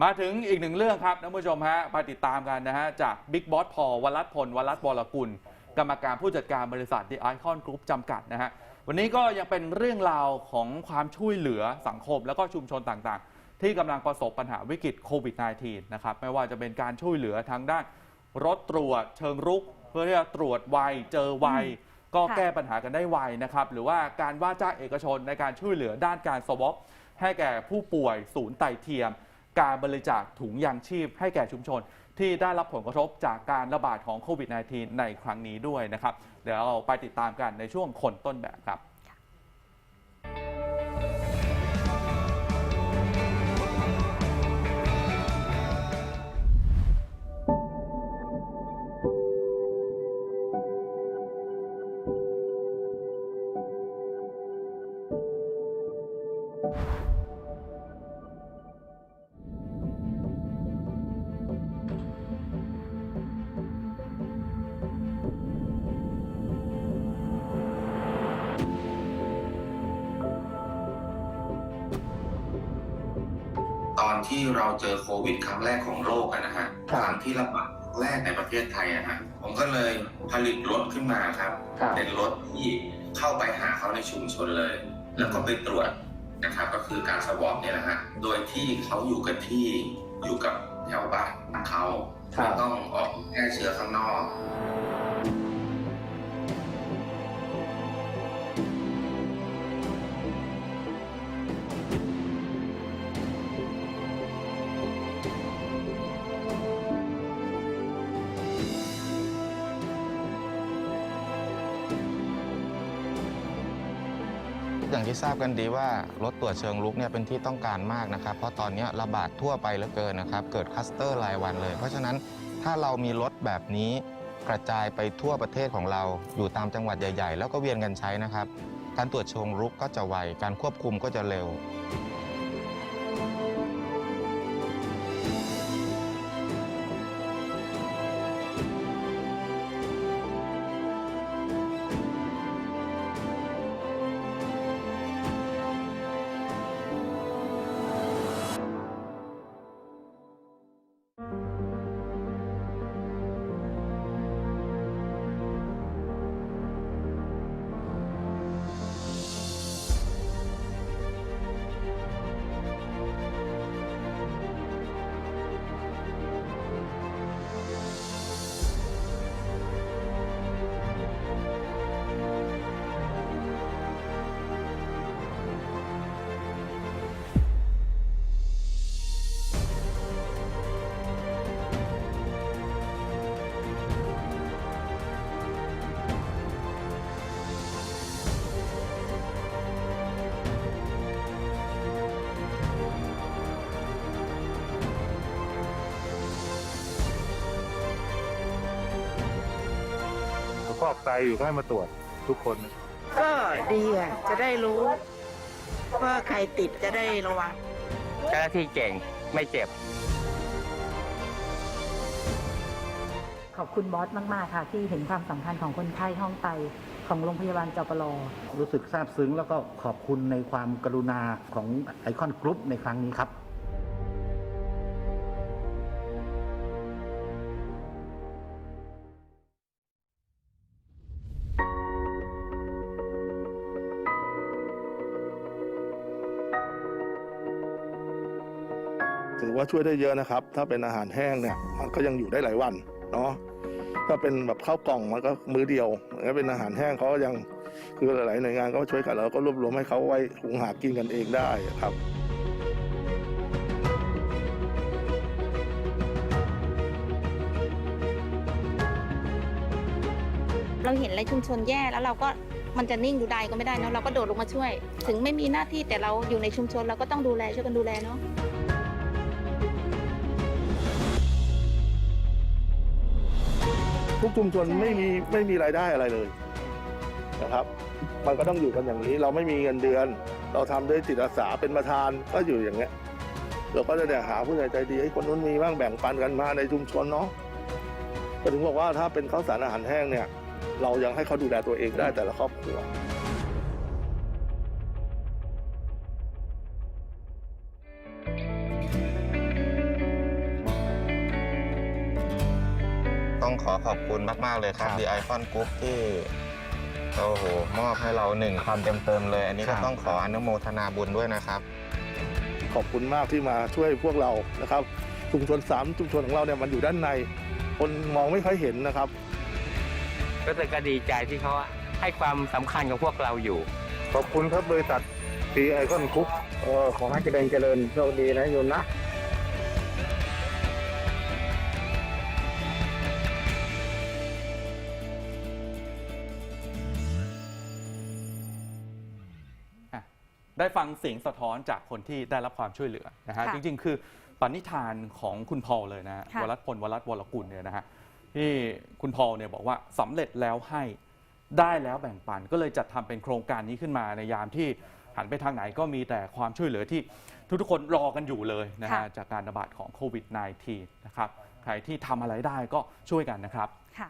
มาถึงอีกหนึ่งเรื่องครับท่านผู้ชมฮะไปติดตามกันนะฮะจากบิ๊กบอสพอวรัตพลวรัตน์บรกุล กรรมการผู้จัดการบริษัท The Icon Group จำกัดนะฮะวันนี้ก็ยังเป็นเรื่องราวของความช่วยเหลือสังคมแล้วก็ชุมชนต่างๆ ที่กำลังประสบปัญหาวิกฤตโควิด -19 นะครับไม่ว่าจะเป็นการช่วยเหลือทางด้านรถตรวจเชิงรุก เพื่อที่จะตรวจไวเจอไวก็แก้ปัญหากันได้ไวนะครับหรือว่าการว่าจ้างเอกชนในการช่วยเหลือด้านการสวอปให้แก่ผู้ป่วยศูนย์ไตเทียม การบริจาคถุงยางชีพให้แก่ชุมชน ที่ได้รับผลกระทบจากการระบาดของโควิด -19 ในครั้งนี้ด้วยนะครับ เดี๋ยวเราไปติดตามกันในช่วงคนต้นแบบครับ อนที่เราเจอโควิด ครั้งแรกของโลกอะนะฮะครับครั้งที่ระบาดแรกในประเทศไทยอะฮะผมก็เลยผลิตรถขึ้นมาครับครับ เป็นรถที่เข้าไปหาเขาในชุมชนเลย แล้วก็ไปตรวจนะครับ ก็คือการสวอปเนี่ยนะฮะโดยที่เขาอยู่กันที่อยู่กับแถวบ้านของเขาครับไม่ต้องออกแพร่เชื้อข้างนอก อย่างที่ทราบกันดีว่ารถตรวจเชิงลุกเนี่ยเป็นที่ต้องการมากนะครับ เพราะตอนนี้ระบาดทั่วไปเหลือเกินนะครับ เกิดคัสเตอร์รายวันเลย เพราะฉะนั้นถ้าเรามีรถแบบนี้กระจายไปทั่วประเทศของเรา อยู่ตามจังหวัดใหญ่ ๆ แล้วก็เวียนกันใช้นะครับ การตรวจเชิงลุกก็จะไว การควบคุมก็จะเร็ว ฟอกไตอยู่ก็ให้มาตรวจทุกคน ก็ดีอะ จะได้รู้ ว่าใครติดจะได้ระวังเจ้าหน้าที่เก่งไม่เจ็บ ขอบคุณบอสมาก ๆ ค่ะ ที่เห็นความสำคัญของคนไข้ห้องไตของโรงพยาบาลจปรรู้สึกซาบซึ้งแล้วก็ขอบคุณในความกรุณาของไอคอนกรุ๊ปในครั้งนี้ครับ ถือว่าช่วยได้เยอะนะครับ ถ้าเป็นอาหารแห้งเนี่ยมันก็ยังอยู่ได้หลายวันเนาะถ้าเป็นแบบข้าวกล่องมันก็มื้อเดียวถ้าเป็นอาหารแห้งเขาก็ยังคือหลายๆหน่วยงานก็ช่วยกันแล้วก็รวบรวมให้เขาไว้หุงหากินกันเองได้ครับเราเห็นอะไรชุมชนแย่แล้วเราก็มันจะนิ่งดูดายก็ไม่ได้เนอะเราก็โดดลงมาช่วย ถึงไม่มีหน้าที่แต่เราอยู่ในชุมชนเราก็ต้องดูแลช่วยกันดูแลเนาะ ทุกชุมชนไม่มีไม่มีรายได้อะไรเลยนะครับ มันก็ต้องอยู่กันอย่างนี้ เราไม่มีเงินเดือน เราทำด้วยจิตอาสาเป็นประธานก็อยู่อย่างเงี้ยเราก็จะเนี่ยหาผู้ใหญ่ใจดีให้คนนู้นมีบ้างแบ่งปันกันมาในชุมชนเนาะก็ถึงบอกว่าถ้าเป็นข้าวสารอาหารแห้งเนี่ย เรายังให้เขาดูแลตัวเองได้แต่ละครอบครัว ต้องขอขอบคุณมาก ๆ เลยครับ ครับ The Icon Group ที่โอ้โหมอบให้เราหนึ่งคำเต็ม ๆ เลย อันนี้ครัก็บต้องขออนุโมทนาบุญด้วยนะครับ ขอบคุณมากที่มาช่วยพวกเรานะครับ ชุมชนสามชุมชนของเราเนี่ยมันอยู่ด้านใน คนมองไม่ค่อยเห็นนะครับ รู้สึกก็ดีใจที่เขาให้ความสำคัญกับพวกเราอยู่ ขอบคุณครับบริษัททีไอคอนคุกเออขอให้เจริญเจริญโชคดีนะโยมนะ ได้ฟังเสียงสะท้อนจากคนที่ได้รับความช่วยเหลือนะฮะค่ะจริงๆ คือปณิธานของคุณพอลเลยนะฮะค่ะ วรัตพลวรัตวรกุลเนี่ยนะฮะที่คุณพอลเนี่ยบอกว่าสำเร็จแล้วให้ได้แล้วแบ่งปันก็เลยจัดทำเป็นโครงการนี้ขึ้นมาในยามที่หันไปทางไหนก็มีแต่ความช่วยเหลือที่ทุกๆคนรอกันอยู่เลยนะฮะค่ะ จากการระบาดของโควิด -19 นะครับใครที่ทำอะไรได้ก็ช่วยกันนะครับ ค่ะ